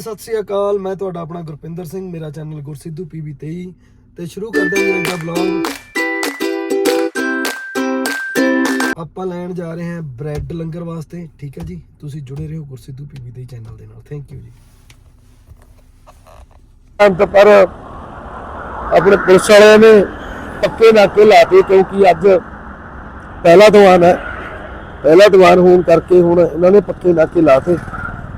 ਸਤਿ ਸ੍ਰੀ ਅਕਾਲ, ਮੈਂ ਤੁਹਾਡਾ ਆਪਣਾ ਗੁਰਪਿੰਦਰ ਸਿੰਘ, ਮੇਰਾ ਚੈਨਲ ਗੁਰਸਿੱਧੂ ਪੀਬੀ 23 ਤੇ ਸ਼ੁਰੂ ਕਰਦੇ ਹਾਂ ਅੱਜ ਦਾ ਬਲੌਗ ਆਪਾਂ ਲੈਣ ਜਾ ਰਹੇ ਹਾਂ ਬ੍ਰੈਡ ਲੰਗਰ ਵਾਸਤੇ, ਠੀਕ ਹੈ ਜੀ? ਤੁਸੀਂ ਜੁੜੇ ਰਹੋ ਗੁਰਸਿੱਧੂ ਪੀਬੀ 23 ਚੈਨਲ ਦੇ ਨਾਲ। ਥੈਂਕ ਯੂ ਜੀ। ਅੰਤ ਪਰ ਆਪਣੇ ਪੁਲਿਸ ਵਾਲਿਆਂ ਨੇ ਪੱਕੇ ਨਾਕੇ ਲਾਤੇ ਕਿਉਂਕਿ ਅੱਜ ਪਹਿਲਾ ਦੀਵਾਨ ਹੈ। ਪਹਿਲਾ ਦੀਵਾਨ ਹੋਣ ਕਰਕੇ ਹੁਣ ਇਹਨਾਂ ਨੇ ਪੱਕੇ ਨਾਕੇ ਲਾਤੇ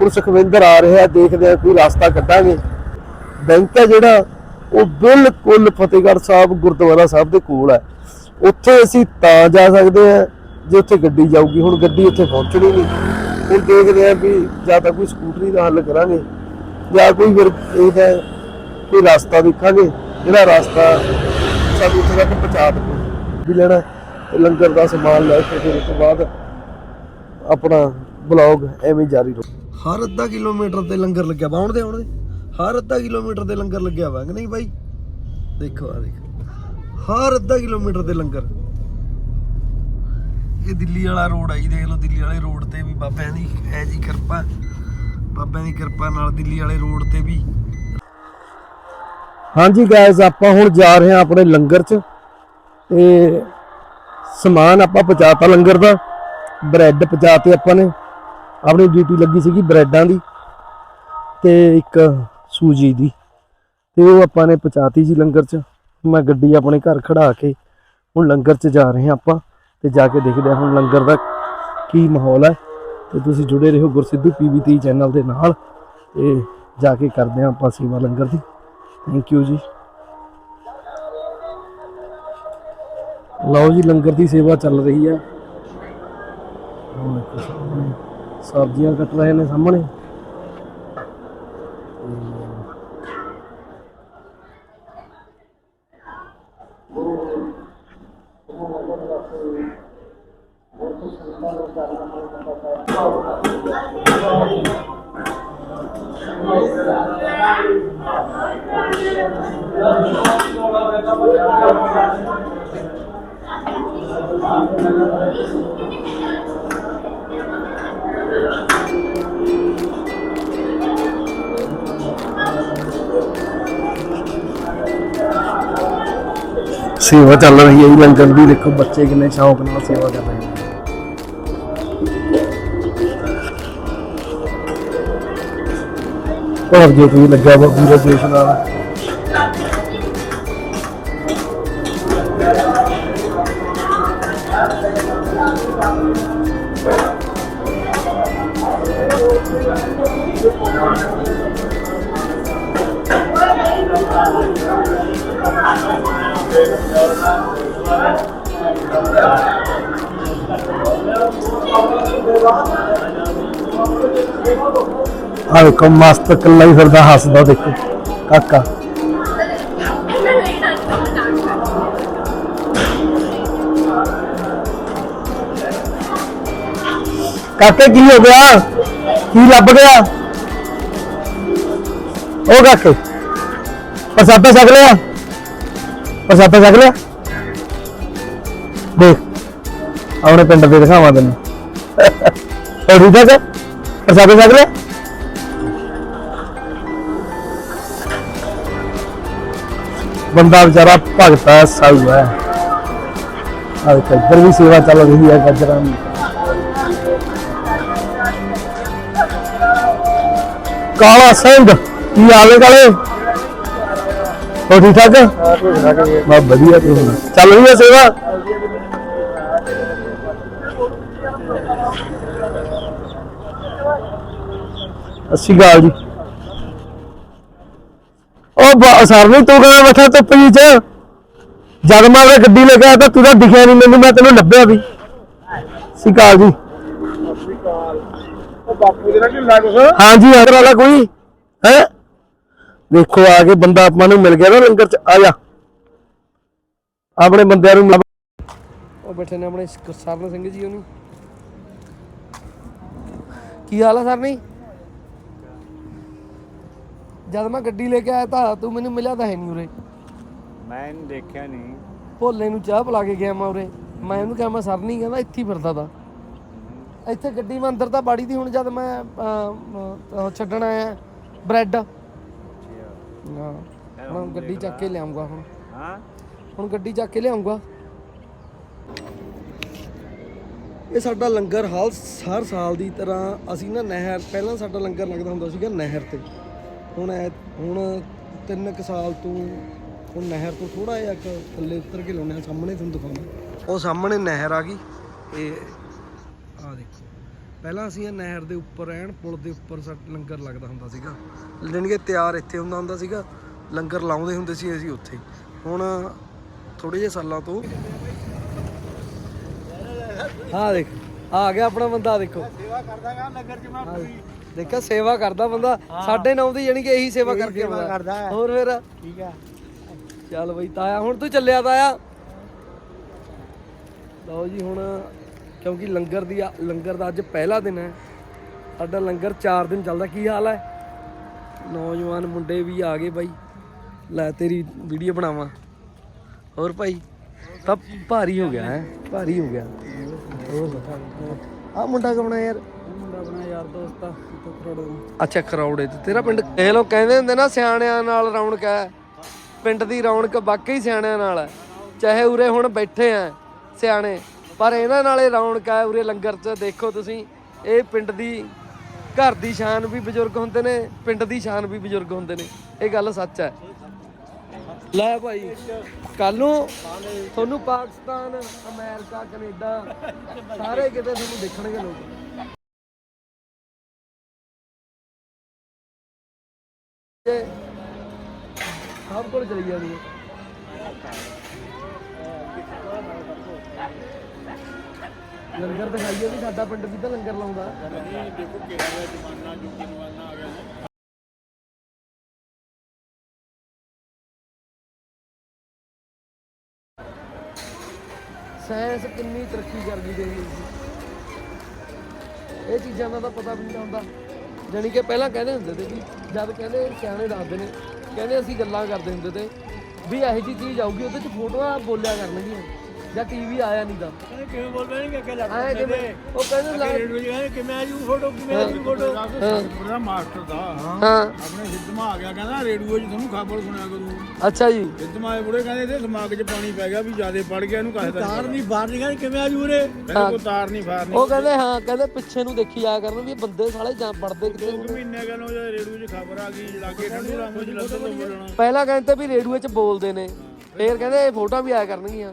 ਹੁਣ ਸੁਖਵਿੰਦਰ ਆ ਰਿਹਾ ਦੇਖਦੇ ਆ ਕੋਈ ਰਸਤਾ ਕੱਢਾਂਗੇ। ਬੈਂਕ ਹੈ ਜਿਹੜਾ, ਉਹ ਬਿਲਕੁਲ ਫਤਿਹਗੜ੍ਹ ਸਾਹਿਬ, ਗੁਰਦੁਆਰਾ ਸਾਹਿਬ ਦੇ ਕੋਲ ਹੈ। ਉੱਥੇ ਅਸੀਂ ਤਾਂ ਜਾ ਸਕਦੇ ਆ ਜੇ ਉੱਥੇ ਗੱਡੀ ਜਾਊਗੀ। ਹੁਣ ਗੱਡੀ ਉੱਥੇ ਪਹੁੰਚਣੀ ਨਹੀਂ। ਹੁਣ ਦੇਖਦੇ ਆ ਵੀ ਜਾਂ ਤਾਂ ਕੋਈ ਸਕੂਟਰੀ ਦਾ ਹੱਲ ਕਰਾਂਗੇ, ਜਾਂ ਕੋਈ ਫਿਰ ਇਹਦਾ ਕੋਈ ਰਸਤਾ ਦੇਖਾਂਗੇ, ਜਿਹੜਾ ਰਸਤਾ ਸਾਨੂੰ ਉੱਥੇ ਤੱਕ ਪਹੁੰਚਾ ਦੇਵੇ। ਵੀ ਲੈਣਾ ਤੇ ਲੰਗਰ ਦਾ ਸਮਾਨ ਲੈ ਕੇ ਫਿਰ ਉਸ ਤੋਂ ਬਾਅਦ ਆਪਣਾ ਬਲੌਗ ਐਵੇਂ ਜਾਰੀ ਰਹੂ ਹਰ ਅੱਧਾ ਕਿਲੋਮੀਟਰ ਤੇ ਲੰਗਰ ਲੱਗਿਆ ਵਾ, ਆਉਣ ਦੇ ਆਉਣ ਦੇ। ਹਰ ਅੱਧਾ ਕਿਲੋਮੀਟਰ ਤੇ ਲੰਗਰ ਲੱਗਿਆ ਵਾ, ਕਿ ਨਹੀਂ ਬਾਈ? ਦੇਖੋ ਆ ਦੇਖੋ। ਹਰ ਅੱਧਾ ਕਿਲੋਮੀਟਰ ਤੇ ਲੰਗਰ। ਇਹ ਦਿੱਲੀ ਵਾਲਾ ਰੋਡ ਆ ਜੀ, ਦੇਖ ਲਓ ਦਿੱਲੀ ਵਾਲੇ ਰੋਡ ਤੇ ਵੀ ਬਾਬਿਆਂ ਦੀ ਹੈ ਜੀ ਕਿਰਪਾ। ਬਾਬਿਆਂ ਦੀ ਕਿਰਪਾ ਨਾਲ ਦਿੱਲੀ ਵਾਲੇ ਰੋਡ ਤੇ ਵੀ। ਹਾਂਜੀ ਗਾਇਜ਼ ਆਪਾਂ ਹੁਣ ਜਾ ਰਹੇ ਹਾਂ ਆਪਣੇ ਲੰਗਰ 'ਚ। ਤੇ ਸਮਾਨ ਆਪਾਂ ਪਹੁੰਚਾਤਾ ਲੰਗਰ ਦਾ। ਬ੍ਰੈਡ ਪਹੁੰਚਾਤੇ ਆਪਾਂ ਨੇ। ਆਪਣੀ ਡਿਊਟੀ ਲੱਗੀ ਸੀਗੀ ਬ੍ਰੈਡਾਂ ਦੀ ਤੇ ਇੱਕ ਸੂਜੀ ਦੀ। ਤੇ ਉਹ ਆਪਾਂ ਨੇ ਪਹੁੰਚਾਤੀ ਜੀ ਲੰਗਰ 'ਚ। ਮੈਂ ਗੱਡੀ ਆਪਣੇ ਘਰ ਖੜਾ ਕੇ ਹੁਣ ਲੰਗਰ 'ਚ ਜਾ ਰਹੇ ਹਾਂ ਆਪਾਂ ਤੇ ਜਾ ਕੇ ਦੇਖਦੇ ਹਾਂ ਹੁਣ ਲੰਗਰ ਦਾ ਕੀ ਮਾਹੌਲ ਹੈ। ਤੇ ਤੁਸੀਂ ਜੁੜੇ ਰਹੋ ਗੁਰਸਿੱਧੂ ਪੀਵੀ ਚੈਨਲ ਦੇ ਨਾਲ। ਤੇ ਜਾ ਕੇ ਕਰਦੇ ਹਾਂ ਆਪਾਂ ਸੇਵਾ ਲੰਗਰ ਦੀ। ਥੈਂਕ ਯੂ ਜੀ। ਲਓ ਜੀ ਲੰਗਰ ਦੀ ਸੇਵਾ ਚੱਲ ਰਹੀ ਹੈ। ਹੁਣ ਦੇਖੋ ਸਾਹਮਣੇ। ਸਬਜ਼ੀਆਂ ਕੱਟ ਰਹੇ ਨੇ ਸਾਹਮਣੇ। ਸੇਵਾ ਚੱਲ ਰਹੀ ਹੈ ਜੀ, ਲੰਗਰ ਦੀ। ਦੇਖੋ ਬੱਚੇ ਕਿੰਨੇ ਸ਼ੌਕ ਨਾਲ ਸੇਵਾ ਕਰ ਰਹੇ ਨੇ। ਹੋਰ ਜੇ ਕੋਈ ਲੱਗਾ ਵਾ, ਪੂਰਾ ਦੇਸ਼ ਨਾਲ। ਆ ਦੇਖੋ ਮਸਤ ਕੱਲਾ ਹੀ ਫਿਰਦਾ, ਹੱਸਦਾ ਦੇਖੋ। ਕਾਕਾ। ਕਾਕੇ, ਕੀ ਹੋ ਗਿਆ? ਕੀ ਲੱਭ ਗਿਆ? ਉਹ ਕਾਕੇ ਪਸਾਪਾ ਸਕ ਲਿਆ? ਪ੍ਰਸ਼ਾਦਾ ਸਕ ਲਿਆ। ਦੇਖ, ਆਪਣੇ ਪਿੰਡ ਦੇ ਦਿਖਾਵਾਂ ਤੈਨੂੰ। ਹੋਰ ਠੀਕ ਹੈ? ਪਸਾਪਾ ਸਕ ਲਿਆ। ਬੰਦਾ ਵਿਚਾਰਾ ਭਗਤ ਹੈ, ਸਾਊ ਹੈ। ਆ ਦੇਖੋ, ਇੱਧਰ ਵੀ ਸੇਵਾ ਚੱਲ ਰਹੀ ਹੈ ਗੱਜਰਾਂ ਦੀ। ਕਾਲਾ ਸਿੰਘ, ਕੀ ਹਾਲੇ ਕਾਲੇ? ਹੋ ਠੀਕ ਠਾਕ? ਬਹੁਤ ਵਧੀਆ ਤੂੰ ਚੱਲ ਰਹੀ ਹੈ ਸੇਵਾ? ਅੱਛੀ ਗੱਲ ਜੀ। ਉਹ ਬ- ਸਰ ਨਹੀਂ ਤੂੰ ਕਹਿੰਦਾ ਬੈਠਾ ਧੁੱਪ ਜੀ ਚ। ਜਦ ਮੈਂ ਉਹ ਗੱਡੀ ਲੈ ਕੇ ਆਇਆ ਤਾਂ ਤੂੰ ਤਾਂ ਦਿਖਿਆ ਨਹੀਂ ਮੈਨੂੰ ਮੈਂ ਤੈਨੂੰ ਲੱਭਿਆ ਵੀ। ਸਤਿ ਸ਼੍ਰੀ ਅਕਾਲ ਜੀ। ਬਾਪੂ ਦੇ ਨਾਲ ਢਿੱਲਾ ਕੁਛ? ਹਾਂਜੀ ਹਰ ਵਾਲਾ ਕੋਈ? ਹੈ? ਦੇਖੋ ਆ ਕੇ ਬੰਦਾ ਆਪਾਂ ਨੂੰ ਮਿਲ ਗਿਆ ਨਾ ਲੰਗਰ ਚ ਆ ਜਾ। ਆਪਣੇ ਬੰਦਿਆਂ ਨੂੰ ਉਹ ਬੈਠੇ ਨੇ ਆਪਣੇ ਸਰਨ ਸਿੰਘ ਜੀ ਉਹਨੂੰ। ਕੀ ਹਾਲ ਆ ਸਰਨੀ? ਜਦ ਮੈਂ ਗੱਡੀ ਲੈ ਕੇ ਆਇਆ ਤਾਂ ਤੂੰ ਮੈਨੂੰ ਮਿਲਿਆ ਤਾਂ ਹੈ ਨਹੀਂ ਉਰੇ। ਮੈਂ ਇਹਨੂੰ ਦੇਖਿਆ ਨਹੀਂ ਭੋਲੇ ਨੂੰ ਚਾਹ ਪਿਲਾ ਕੇ ਗਿਆ ਮੈਂ ਉਰੇ। ਮੈਂ ਉਹਨੂੰ ਕਿਹਾ ਮੈਂ ਸਰਨੀ ਕਹਿੰਦਾ ਇੱਥੇ ਹੀ ਫਿਰਦਾ ਤਾ। ਇੱਥੇ ਗੱਡੀ ਮੈਂ ਅੰਦਰ ਤਾਂ ਬਾੜੀ ਦੀ ਹੁਣ ਜਦ ਮੈਂ ਅਹ, ਅਹ, ਛੱਡਣ ਆਇਆ ਬ੍ਰੈਡ। ਹੁਣ ਗੱਡੀ ਚੱਕ ਕੇ ਲਿਆਉਂਗਾ ਹੁਣ। ਹਾਂ? ਹੁਣ ਗੱਡੀ ਚੱਕ ਕੇ ਲਿਆਉਂਗਾ। ਇਹ ਸਾਡਾ ਲੰਗਰ ਹਾਲ ਹਰ ਸਾਲ ਦੀ ਤਰ੍ਹਾਂ ਅਸੀਂ ਨਾ ਨਹਿਰ ਪਹਿਲਾਂ ਸਾਡਾ ਲੰਗਰ ਲੱਗਦਾ ਹੁੰਦਾ ਸੀਗਾ ਨਹਿਰ ਤੇ। ਹੁਣ ਐ ਹੁਣ ਤਿੰਨ ਕੁ ਸਾਲ ਤੋਂ ਹੁਣ ਨਹਿਰ ਤੋਂ ਥੋੜਾ ਜਿਹਾ ਕੁ ਥੱਲੇ ਉਤਰ ਕੇ ਲਾਉਣੇ ਆ ਸਾਹਮਣੇ ਤੁਹਾਨੂੰ ਦਿਖਾਉਂਦਾ। ਉਹ ਸਾਹਮਣੇ ਨਹਿਰ ਆ ਗਈ। ਇਹ ਆ ਦੇਖੋ। ਪਹਿਲਾਂ ਅਸੀਂ ਇਹ ਨਹਿਰ ਦੇ ਉੱਪਰ ਐਨ ਪੁਲ ਦੇ ਉੱਪਰ ਲੰਗਰ ਲੱਗਦਾ ਹੁੰਦਾ ਸੀਗਾ। ਜਾਣੀ ਕਿ ਤਿਆਰ ਇੱਥੇ ਹੁੰਦਾ ਹੁੰਦਾ ਸੀਗਾ। ਲੰਗਰ ਲਾਉਂਦੇ ਹੁੰਦੇ ਸੀ ਅਸੀਂ ਉੱਥੇ। ਹੁਣ ਥੋੜੇ ਜਿਹੇ ਸਾਲਾਂ ਤੋਂ ਆ ਦੇਖ ਆ ਗਿਆ ਆਪਣਾ ਬੰਦਾ ਦੇਖੋ। ਸੇਵਾ ਕਰਦਾਗਾ ਨਗਰ ਚ ਮੈਂ ਪੂਰੀ ਦੇਖਿਆ ਸੇਵਾ ਕਰਦਾ ਬੰਦਾ। ਸਾਡੇ ਨੌ ਦੀ ਜਾਣੀ ਕਿ ਇਹੀ ਸੇਵਾ ਕਰਕੇ ਸੇਵਾ ਆਉਂਦਾ। ਕਰਦਾ ਹੈ। ਹੋਰ ਫਿਰ? ਠੀਕ ਆ ਚੱਲ ਬਈ ਤਾਇਆ ਹੁਣ ਤੂੰ ਚੱਲਿਆ ਤਾਇਆ। ਲਓ ਜੀ ਹੁਣ ਕਿਉਂਕਿ ਲੰਗਰ ਦੀ ਲੰਗਰ ਦਾ ਅੱਜ ਪਹਿਲਾ ਦਿਨ ਹੈ। ਸਾਡਾ ਲੰਗਰ 4 ਦਿਨ ਚੱਲਦਾ। ਕੀ ਹਾਲ ਹੈ? ਨੌਜਵਾਨ ਮੁੰਡੇ ਵੀ ਆ ਗਏ ਬਾਈ। ਲੈ ਤੇਰੀ ਵੀਡੀਓ ਬਣਾਵਾਂ। ਹੋਰ ਭਾਈ? ਤਾਂ ਭਾਰੀ ਹੋ ਗਿਆ ਹੈ। ਭਾਰੀ ਹੋ ਗਿਆ। ਆ ਮੁੰਡਾ ਕੌਣ ਹੈ ਯਾਰ? ਮੁੰਡਾ ਆਪਣਾ ਯਾਰ ਦੋਸਤ ਕਰੋੜੋ ਅੱਛਾ ਖਰੌੜੇ ਤੇ। ਤੇਰਾ ਪਿੰਡ ਇਹ ਲੋਕ ਕਹਿੰਦੇ ਹੁੰਦੇ ਨਾ ਸਿਆਣਿਆਂ ਨਾਲ ਰੌਣਕ ਹੈ। ਪਿੰਡ ਦੀ ਰੌਣਕ ਵਾਕਈ ਸਿਆਣਿਆਂ ਨਾਲ ਹੈ। ਚਾਹੇ ਉਰੇ ਹੁਣ ਬੈਠੇ ਆ ਸਿਆਣੇ। ਪਰ ਇਹਨਾਂ ਨਾਲੇ ਰੌਣਕ ਹੈ ਉਰੇ ਲੰਗਰ 'ਚ ਦੇਖੋ ਤੁਸੀਂ, ਇਹ ਪਿੰਡ ਦੀ ਘਰ ਦੀ ਸ਼ਾਨ ਵੀ ਬਜ਼ੁਰਗ ਹੁੰਦੇ ਨੇ, ਪਿੰਡ ਦੀ ਸ਼ਾਨ ਵੀ ਬਜ਼ੁਰਗ ਹੁੰਦੇ ਨੇ, ਇਹ ਗੱਲ ਸੱਚ ਹੈ। ਲੈ ਭਾਈ ਕੱਲ ਨੂੰ ਤੁਹਾਨੂੰ ਪਾਕਿਸਤਾਨ, ਅਮਰੀਕਾ, ਕੈਨੇਡਾ ਸਾਰੇ ਕਿਤੇ ਤੁਹਾਨੂੰ ਦੇਖਣਗੇ ਲੋਕ। ਇਹ ਸਭ ਕੋਲ ਚਲੀ ਜਾਣੀ ਹੈ। ਲੰਗਰ ਦਿਖਾਈਏ ਵੀ ਸਾਡਾ ਪਿੰਡ ਵੀ ਤਾਂ ਲੰਗਰ ਲਾਉਂਦਾ। ਦੇਖੋ ਕਿਹੜਾ ਜਿਹਾ ਜ਼ਮਾਨਾ ਜੋ ਜ਼ਮਾਨਾ ਆ ਗਿਆ ਨਾ ਸਾਇੰਸ ਕਿੰਨੀ ਤਰੱਕੀ ਕਰ ਗਈ ਦੇਖ ਇਹ ਚੀਜ਼ਾਂ ਦਾ ਤਾਂ ਪਤਾ ਵੀ ਨਹੀਂ ਹੁੰਦਾ। ਜਾਣੀ ਕਿ ਪਹਿਲਾਂ ਕਹਿੰਦੇ ਹੁੰਦੇ ਤੇ ਵੀ ਜਦ ਕਹਿੰਦੇ ਸਿਆਣੇ ਦੱਸਦੇ ਨੇ, ਕਹਿੰਦੇ ਅਸੀਂ ਗੱਲਾਂ ਕਰਦੇ ਹੁੰਦੇ ਤੇ, ਵੀ ਇਹੋ ਜੀ ਚੀਜ਼ ਆਊਗੀ, ਉਹਦੇ ਚ ਫੋਟੋਆਂ ਬੋਲਿਆ ਕਰਨਗੀਆਂ। ਜਾਂ ਟੀਵੀ ਆਇਆ ਨਹੀਂ ਤਾਂ। ਕਿਵੇਂ ਬੋਲ ਰਹੇ ਨੇ ਕਿ ਲੱਗ ਐ ਕਿਵੇਂ? ਉਹ ਕਹਿੰਦੇ ਲਾ ਰੇਡੀਓ ਜੀ ਕਿਵੇਂ ਆਜੂ ਫੋਟੋ ਕਿਵੇਂ ਆਜੂ ਫੋਟੋ ਬੜਾ ਮਾਸਟਰ ਦਾ ਹਾਂ। ਆਪਣੇ ਸਿੱਧਮਾ ਆ ਗਿਆ ਕਹਿੰਦਾ ਰੇਡੀਓ 'ਚ ਤੁਹਾਨੂੰ ਖਬਰ ਸੁਣਿਆ ਕਰੂ। ਅੱਛਾ ਜੀ। ਸਿੱਧਮਾ ਬੁੜੇ ਕਹਿੰਦੇ ਇਹਦੇ ਦਿਮਾਗ 'ਚ ਪਾਣੀ ਪੈ ਗਿਆ ਵੀ ਜਿਆਦੇ ਪੜ ਗਿਆ ਇਹਨੂੰ ਕਹਦਾ ਤਾਰ ਨਹੀਂ ਬਾਹਰ ਨਹੀਂ ਕਹਿੰਦੇ ਕਿਵੇਂ ਆਜੂ ਉਰੇ? ਕਹਿੰਦੇ ਕੋਈ ਤਾਰ ਨਹੀਂ ਬਾਹਰ ਨਹੀਂ ਉਹ ਕਹਿੰਦੇ ਹਾਂ ਕਹਿੰਦੇ ਪਿੱਛੇ ਨੂੰ ਦੇਖੀ ਆ ਕਰਨ ਵੀ ਬੰਦੇ ਸਾਲੇ ਜਾਂ ਪੜਦੇ ਕਿਤੇ ਮਹੀਨੇ ਕਹਿੰਦੇ ਉਹ ਰੇਡੀਓ 'ਚ ਖਬਰ ਆ ਗਈ ਲਾਗੇ ਠੰਡੂ ਰਾਮੋ 'ਚ ਤੋਂ ਬੋਲਣਾ। ਪਹਿਲਾਂ ਕਹਿੰਦੇ ਵੀ ਰੇਡੀਓ 'ਚ ਬੋਲਦੇ ਨੇ ਫੇਰ ਕਹਿੰਦੇ ਇਹ ਫੋਟੋਆਂ ਵੀ ਆਇਆ ਕਰਨਗੀਆਂ।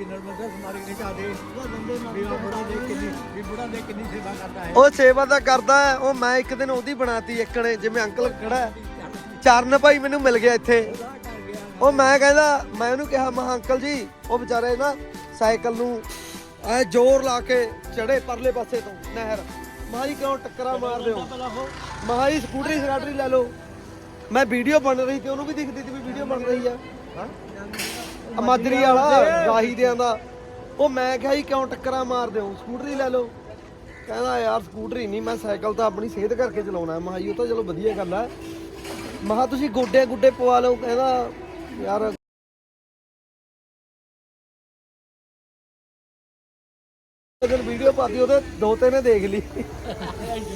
ਦੇਖੀ ਨਰਮਦਾ ਸਮਾਰੀ ਨੇ ਕਹਾ ਵੀ ਉਹ ਬੁੜਾ ਦੇ ਕਿੰਨੀ ਵੀ ਬੁੜਾ ਦੇ ਕਿੰਨੀ ਸੇਵਾ ਕਰਦਾ ਹੈ। ਉਹ ਸੇਵਾ ਤਾਂ ਕਰਦਾ ਹੈ। ਉਹ ਮੈਂ ਇੱਕ ਦਿਨ ਉਹਦੀ ਬਣਾਤੀ ਇੱਕਣੇ, ਜਿਵੇਂ ਅੰਕਲ ਖੜਾ ਹੈ। ਚਰਨ ਭਾਈ ਮੈਨੂੰ ਮਿਲ ਗਿਆ ਇੱਥੇ। ਉਹ ਮੈਂ ਕਹਿੰਦਾ, ਮੈਂ ਉਹਨੂੰ ਕਿਹਾ ਮਹਾ ਅੰਕਲ ਜੀ, ਉਹ ਵਿਚਾਰੇ ਨਾ ਸਾਈਕਲ ਨੂੰ ਐ ਜ਼ੋਰ ਲਾ ਕੇ ਚੜੇ ਪਰਲੇ ਪਾਸੇ ਤੋਂ, ਨਹਿਰ। ਮਾਂ ਜੀ ਕਿਉਂ ਟੱਕਰਾਂ ਮਾਰਦੇ ਹੋ? ਮਾਂ ਜੀ ਸਕੂਟਰੀ, ਸਕਾਟਰੀ ਲੈ ਲਓ। ਮੈਂ ਵੀਡੀਓ ਬਣ ਰਹੀ ਤੇ ਉਹਨੂੰ ਵੀ ਦਿਖਦੀ ਸੀ ਵੀ ਵੀਡੀਓ ਬਣ ਰਹੀ ਆ ਆ ਮਾਜਰੀ ਵਾਲਾ ਗਾਹੀ ਦੇ। ਉਹ ਮੈਂ ਕਿਹਾ ਜੀ, ਕਿਉਂ ਟੱਕਰਾਂ ਮਾਰਦੇ ਹੋ? ਸਕੂਟਰੀ ਲੈ ਲਓ। ਕਹਿੰਦਾ, ਯਾਰ, ਸਕੂਟਰੀ ਨਹੀਂ, ਮੈਂ ਸਾਈਕਲ ਤਾਂ ਆਪਣੀ ਸਿਹਤ ਕਰਕੇ ਚਲਾਉਣਾ ਹੈ। ਮਹਾ ਜੀ, ਉਹ ਤਾਂ ਚਲੋ ਵਧੀਆ ਗੱਲ ਹੈ। ਮਹਾ ਤੁਸੀਂ ਗੋਡੇ ਗੁੱਡੇ ਪਵਾ ਲਓ। ਕਹਿੰਦਾ, ਯਾਰ ਦਿਨ ਵੀਡੀਓ ਪਾਤੀ ਉਹਦੇ ਦੋ ਤਿੰਨ ਨੇ ਦੇਖ ਲਈ।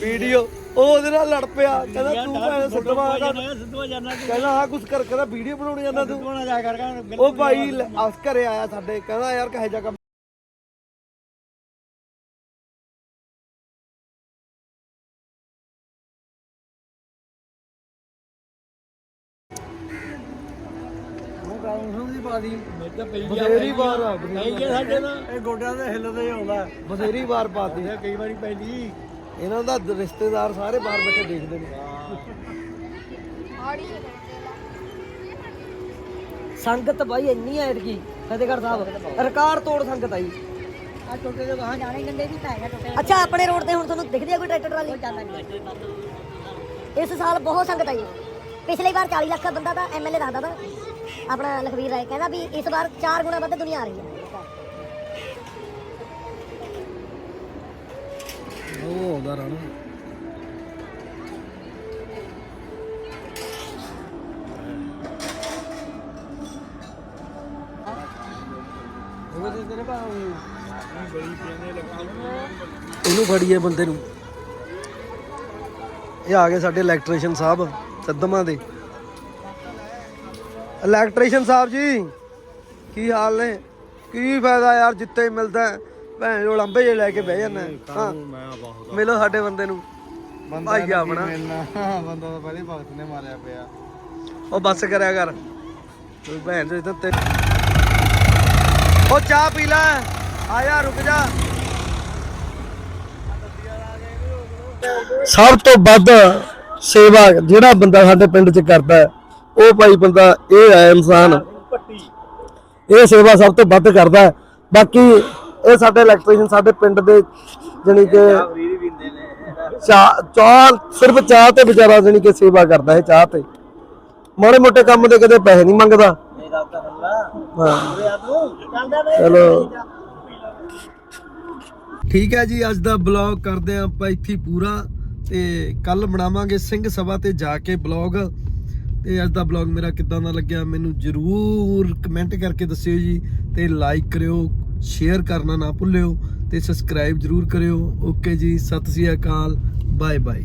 ਵੀਡੀਓ ਉਹ ਉਹਦੇ ਨਾਲ ਲੜ ਪਿਆ ਕਹਿੰਦਾ ਤੂੰ ਭੈਣ ਸਿੱਧਵਾ ਸਿੱਧਵਾ ਜਾਣਾ ਕਹਿੰਦਾ ਆ ਕੁਛ ਕਰ ਕਹਿੰਦਾ ਵੀਡੀਓ ਬਣਾਉਣੀ ਜਾਂਦਾ ਤੂੰ। ਉਹ ਭਾਈ ਅਸ ਘਰੇ ਆਇਆ ਸਾਡੇ ਕਹਿੰਦਾ ਯਾਰ ਕਹੇ ਜਾ ਕੰਮ ਦੀ ਬਾਦੀ ਮੈਂ ਤਾਂ ਪਈ ਬਥੇਰੀ ਵਾਰ ਆ ਨਹੀਂ ਕਿ ਸਾਡੇ ਦਾ ਇਹ ਗੋਡਿਆਂ ਦੇ ਹਿੱਲਦੇ ਹੀ ਆਉਂਦਾ। ਬਥੇਰੀ ਵਾਰ ਪਾਤੀ। ਇਹ ਕਈ ਵਾਰੀ ਪੈਂਦੀ। ਇਹਨਾਂ ਦਾ ਦ- ਰਿਸ਼ਤੇਦਾਰ ਸਾਰੇ ਬਾਹਰ ਬੈਠੇ ਦੇਖਦੇ ਨੇ। ਸੰਗਤ ਬਾਈ ਇੰਨੀ ਐ ਇਤਕੀ ਫਤਿਹਗੜ੍ਹ ਸਾਹਿਬ। ਰਿਕਾਰਡ ਤੋੜ ਸੰਗਤ ਆਈ ਆ ਟੋਟੇ ਦੇ ਜਾਣੇ ਗੰਦੇ ਦੀ ਪੈ ਗਿਆ ਟੁੱਟੇ ਅੱਛਾ ਆਪਣੇ ਰੋਡ ਤੇ ਹੁਣ ਤੁਹਾਨੂੰ ਦਿਖਦੀ ਹੈ ਕੋਈ ਟਰੈਕਟਰ ਟਰਾਲੀ ਇਸ ਸਾਲ ਬਹੁਤ ਸੰਗਤ ਆਈ। ਪਿਛਲੀ ਵਾਰ 40 ਲੱਖ ਬੰਦਾ ਤਾਂ ਐਮਐਲਏ ਦੱਸਦਾ ਤਾ। ਆਪਣਾ ਲਖਵੀਰ ਰਾਏ ਕਹਿੰਦਾ ਵੀ ਇਸ ਵਾਰ 4 ਗੁਣਾ ਵੱਧ ਦੁਨੀਆ ਆ ਰਹੀ ਹੈ। ਉਹ ਆਉਂਦਾ ਰਾਣਾ। ਇਹਨੂੰ ਫੜੀਏ ਬੰਦੇ ਨੂੰ। ਇਹ ਆ ਗਏ ਸਾਡੇ ਇਲੈਕਟ੍ਰੀਸ਼ੀਅਨ ਸਾਹਿਬ ਸੱਦਮਾ ਦੇ। ਇਲੈਕਟ੍ਰੀਸ਼ੀਅਨ ਸਾਹਿਬ ਜੀ ਕੀ ਹਾਲ ਨੇ? ਕੀ ਫਾਇਦਾ ਯਾਰ ਜਿੱਤੇ ਮਿਲਦਾ ਭੈਣ ਜੋ ਲੰਬੇ ਜੇ ਲੈ ਕੇ ਬਹਿ ਜਾਂਦਾ ਹਾਂ। ਮੈਂ ਬਹੁਤ ਮਿਲੋ ਸਾਡੇ ਬੰਦੇ ਨੂੰ। ਭਾਈ ਆਪਣਾ। ਬੰਦਾ ਤਾਂ ਪਹਿਲੇ ਭਗਤ ਨੇ ਮਾਰਿਆ ਪਿਆ। ਉਹ ਬੱਸ ਕਰਿਆ ਕਰ। ਤੂੰ ਭੈਣ ਇੱਥੇ ਤੇ ਉਹ ਚਾਹ ਪੀ ਲੈ। ਆ ਜਾ ਰੁਕ ਜਾ। ਸਭ ਤੋਂ ਵੱਧ ਸੇਵਾ ਜਿਹੜਾ ਬੰਦਾ ਸਾਡੇ ਪਿੰਡ 'ਚ ਕਰਦਾ ਹੈ, ਉਹ ਭਾਈ ਬੰਦਾ ਇਹ ਹੈ ਇਨਸਾਨ। ਇਹ ਸੇਵਾ ਸਭ ਤੋਂ ਵੱਧ ਕਰਦਾ। ਬਾਕੀ ਇਹ ਸਾਡੇ ਇਲੈਕਟ੍ਰੀਸ਼ੀਅਨ ਸਾਡੇ ਪਿੰਡ ਦੇ ਜਾਣੀ ਕਿ ਚਾਹ ਸਿਰਫ ਚਾਹ ਤੇ ਵਿਚਾਰਾ ਜਾਣੀ ਕਿ ਸੇਵਾ ਕਰਦਾ ਹੈ ਚਾਹ ਤੇ। ਮਾੜੇ ਮੋਟੇ ਕੰਮ ਦੇ ਕਦੇ ਪੈਸੇ ਨਹੀਂ ਮੰਗਦਾ। ਚਲੋ। ਠੀਕ ਹੈ ਜੀ ਅੱਜ ਦਾ ਬਲੌਗ ਕਰਦੇ ਆਂ ਆਪਾਂ ਇੱਥੇ ਪੂਰਾ ਤੇ ਕੱਲ ਬਣਾਵਾਂਗੇ ਸਿੰਘ ਸਭਾ ਤੇ ਜਾ ਕੇ ਬਲੌਗ। ਤੇ ਅੱਜ ਦਾ ਬਲੌਗ ਮੇਰਾ ਕਿੱਦਾਂ ਦਾ ਲੱਗਿਆ ਮੈਨੂੰ ਜਰੂਰ ਕਮੈਂਟ ਕਰਕੇ ਦੱਸਿਓ ਜੀ ਤੇ ਲਾਈਕ ਕਰਿਓ ਸ਼ੇਅਰ ਕਰਨਾ ਨਾ ਭੁੱਲਿਓ ਤੇ ਸਬਸਕ੍ਰਾਈਬ ਜਰੂਰ ਕਰਿਓ। ਓਕੇ ਜੀ, ਸਤਿ ਸ੍ਰੀ ਅਕਾਲ ਬਾਏ ਬਾਏ